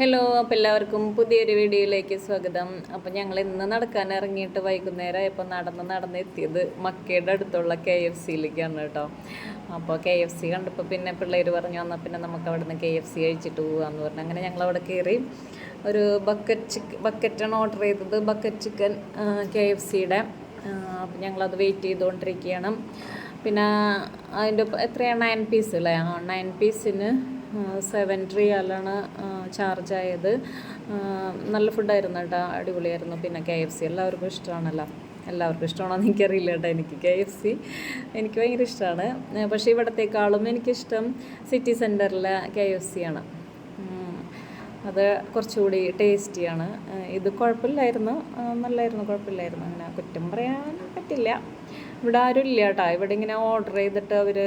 Hello അപ്പോൾ എല്ലാവർക്കും പുതിയൊരു വീഡിയോയിലേക്ക് സ്വാഗതം. അപ്പോൾ ഞങ്ങൾ ഇന്ന് നടക്കാൻ ഇറങ്ങിയിട്ട് വൈകുന്നേരം ഇപ്പം നടന്ന് നടന്ന് എത്തിയത് മക്കയുടെ അടുത്തുള്ള കെ എഫ് സിയിലേക്കാണ് കേട്ടോ. അപ്പോൾ കെ എഫ് സി കണ്ടപ്പോൾ പിന്നെ പിള്ളേർ പറഞ്ഞു വന്നാൽ പിന്നെ നമുക്ക് അവിടെ നിന്ന് കെ എഫ് സി കഴിച്ചിട്ട് പോകാമെന്ന് പറഞ്ഞു. അങ്ങനെ ഞങ്ങൾ അവിടെ കയറി ഒരു ബക്കറ്റ് ചിക്കൻ ബക്കറ്റാണ് ഓർഡർ ചെയ്തത്. ബക്കറ്റ് ചിക്കൻ കെ എഫ് സിയുടെ. അപ്പോൾ ഞങ്ങളത് വെയിറ്റ് ചെയ്തുകൊണ്ടിരിക്കുകയാണ് പിന്നെ അതിന്റെ എത്രയാണ് നയൻ പീസ് അല്ലേ ആ നയൻ പീസിന് സെവൻ റിയാലാണ് ചാർജ് ആയത് നല്ല ഫുഡായിരുന്നു കേട്ടോ അടിപൊളിയായിരുന്നു. പിന്നെ കെ എഫ് സി എല്ലാവർക്കും ഇഷ്ടമാണല്ലോ. എല്ലാവർക്കും ഇഷ്ടമാണോന്ന് എനിക്കറിയില്ല കേട്ടോ എനിക്ക് കെ എഫ് സി എനിക്ക് ഭയങ്കര ഇഷ്ടമാണ്. പക്ഷേ ഇവിടത്തേക്കാളും എനിക്കിഷ്ടം സിറ്റി സെന്ററിലെ കെ എഫ് സി ആണ്. അത് കുറച്ചുകൂടി ടേസ്റ്റിയാണ്. ഇത് കുഴപ്പമില്ലായിരുന്നു. നല്ലായിരുന്നു കുഴപ്പമില്ലായിരുന്നു. അങ്ങനെ കുറ്റം പറയാൻ പറ്റില്ല. ഇവിടെ ആരും ഇല്ല കേട്ടോ. ഇവിടെ ഇങ്ങനെ ഓർഡർ ചെയ്തിട്ട് അവർ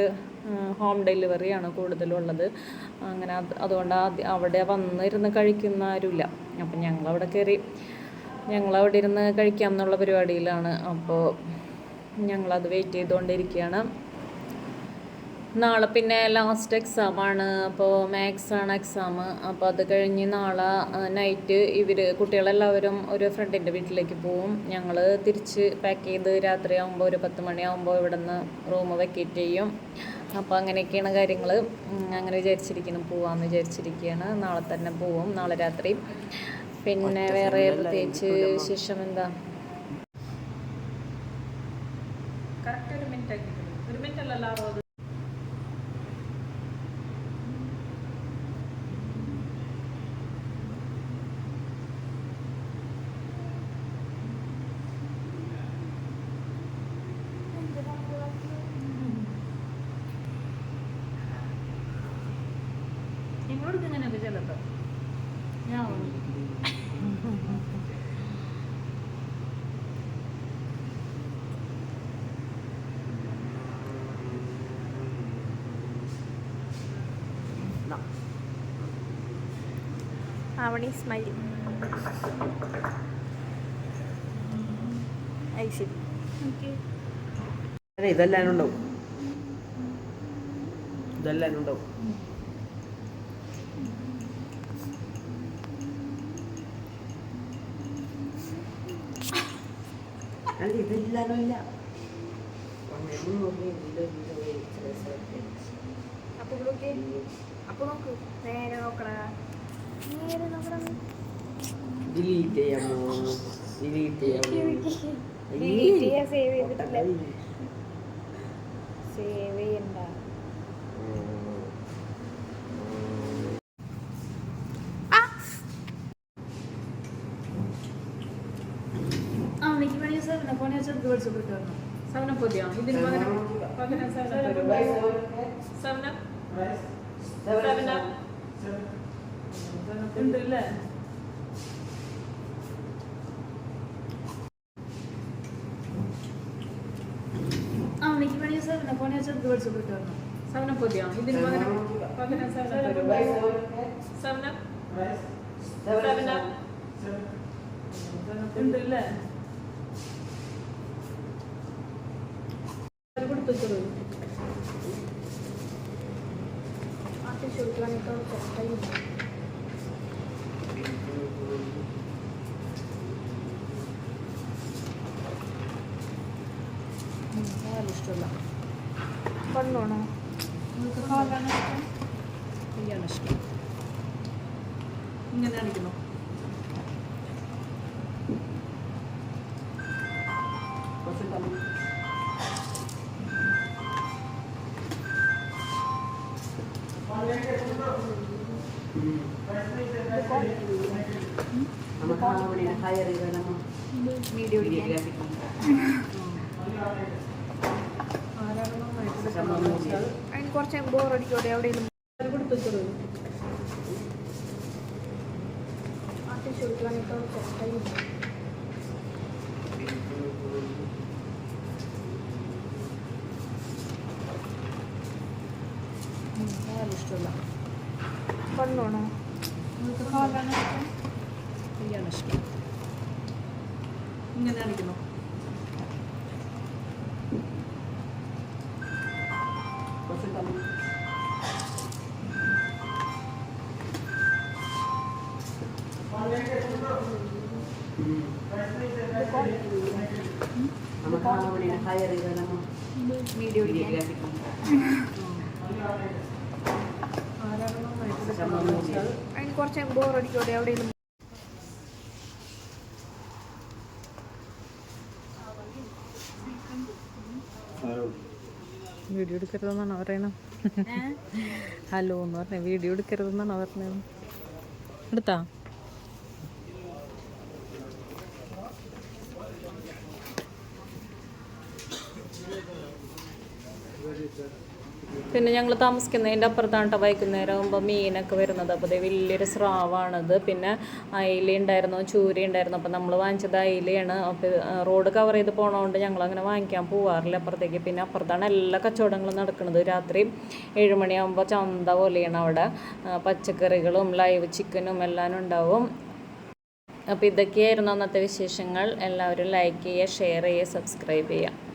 ഹോം ഡെലിവറിയാണ് കൂടുതലുള്ളത്. അങ്ങനെ അത് അതുകൊണ്ട് അവിടെ വന്നിരുന്ന് കഴിക്കുന്ന ആരുമില്ല. അപ്പം ഞങ്ങളവിടെ കയറി ഞങ്ങളവിടെ ഇരുന്ന് കഴിക്കാം എന്നുള്ള പരിപാടിയിലാണ്. അപ്പോൾ ഞങ്ങളത് വെയിറ്റ് ചെയ്തുകൊണ്ടിരിക്കുകയാണ്. നാളെ പിന്നെ ലാസ്റ്റ് എക്സാം ആണ്. അപ്പോൾ മാത്സ് ആണ് എക്സാം അപ്പോൾ അത് കഴിഞ്ഞ് നാളെ നൈറ്റ് ഇവർ കുട്ടികളെല്ലാവരും ഒരു ഫ്രണ്ടിന്റെ വീട്ടിലേക്ക് പോവും. ഞങ്ങൾ തിരിച്ച് പാക്ക് ചെയ്ത് രാത്രി രാത്രിയാകുമ്പോൾ ഒരു പത്ത് മണിയാകുമ്പോൾ ഇവിടെ നിന്ന് റൂം വെക്കേറ്റ് ചെയ്യും. അപ്പോൾ അങ്ങനെയൊക്കെയാണ് കാര്യങ്ങൾ അങ്ങനെ വിചാരിച്ചിരിക്കുന്നു. പോവാമെന്ന് വിചാരിച്ചിരിക്കുകയാണ്. നാളെ തന്നെ പോവും. നാളെ രാത്രി. പിന്നെ വേറെ പ്രത്യേകിച്ച് ശേഷം എന്താ? കറക്റ്റ് ഒരു മിനിറ്റ് ആക്കി ഒരു മിനിറ്റ് അല്ലല്ലോ നിങ്ങളോട് ഇങ്ങനെയൊക്കെ ചിലപ്പോൾ ഞാൻ ആവണി സ്മൈൽ ശരി. ഇതെല്ലാം ഉണ്ടാവും. ഇതെല്ലാം ഉണ്ടാവും. അല്ല ഇതെല്ലാം ഇല്ല. അപ്പൊ നോക്കി അപ്പൊ നോക്ക്. നേരെ നോക്കടാ. നേരെ നോക്കടാ. ഡിലീറ്റ് ചെയ്യാമോ? ഡിലീറ്റ് ചെയ്യാമോ? ഡിലീറ്റ് ചെയ്യാൻ സേവ് ചെയ്തിട്ടില്ല. ಸಣ್ಣ ಕೊನೆ ಸ್ವಲ್ಪ ಜೋಡಿಸ್ಬಿಡ್ತೇವೆ ನಾವು ಸವನ ಪದ್ಯ ಇದನ್ನ ಮಗನ ಮಗನ ಸವನ ಸವನ ಸವನ ಇಲ್ಲ ಅವನಿಗೆ ಮನೆಯ ಸವನ ಕೊನೆ ಸ್ವಲ್ಪ ಜೋಡಿಸ್ಬಿಡ್ತೇವೆ ನಾವು ಸವನ ಪದ್ಯ ಇದನ್ನ ಮಗನ ಮಗನ ಸವನ ಸವನ ಸವನ ಇಲ್ಲ കൊടുക്കുകയാണെങ്കിൽ കഷ്ടം ഇഷ്ടമല്ല കൊണ്ടോണോ ഇയാണ് ഇഷ്ടം ഇങ്ങനെ കാണിക്കുന്നു നമുക്ക് കുറച്ച് ബോറടിക്കോടെ എവിടെയെങ്കിലും കൊടുക്കുകയാണെങ്കിൽ കഷ്ടം ഇഷ്ടമല്ല കൊണ്ടോണോ? ഇയാണ് ഇഷ്ടം ഇങ്ങനെ നമ്മ വീഡിയോ വീഡിയോഗ്രാഫി വീഡിയോ എടുക്കരുതെന്നാണോ പറയണം ഹലോ എന്ന് പറഞ്ഞ വീഡിയോ എടുക്കരുതെന്നാണോ പറഞ്ഞത് എടുത്താ? പിന്നെ ഞങ്ങൾ താമസിക്കുന്നതിന്റെ അപ്പുറത്താണ് കേട്ടോ വൈകുന്നേരം ആകുമ്പോൾ മീനൊക്കെ വരുന്നത്. അപ്പോൾ ദേ വലിയൊരു സ്രാവാണത്. പിന്നെ അയില ഉണ്ടായിരുന്നു ചൂര ഉണ്ടായിരുന്നു. അപ്പോൾ നമ്മൾ വാങ്ങിച്ചത് അയിലയാണ്. അപ്പോൾ റോഡ് കവർ ചെയ്ത് പോണതുകൊണ്ട് ഞങ്ങൾ അങ്ങനെ വാങ്ങിക്കാൻ പോവാറില്ല അപ്പുറത്തേക്ക്. പിന്നെ അപ്പുറത്താണ് എല്ലാ കച്ചവടങ്ങളും നടക്കുന്നത്. രാത്രി ഏഴുമണിയാകുമ്പോൾ ചന്ത പോലെയാണ് അവിടെ. പച്ചക്കറികളും ലൈവ് ചിക്കനും എല്ലാം ഉണ്ടാവും. അപ്പോൾ ഇതൊക്കെയായിരുന്നു അന്നത്തെ വിശേഷങ്ങൾ. എല്ലാവരും ലൈക്ക് ചെയ്യുക ഷെയർ ചെയ്യുക സബ്സ്ക്രൈബ് ചെയ്യുക.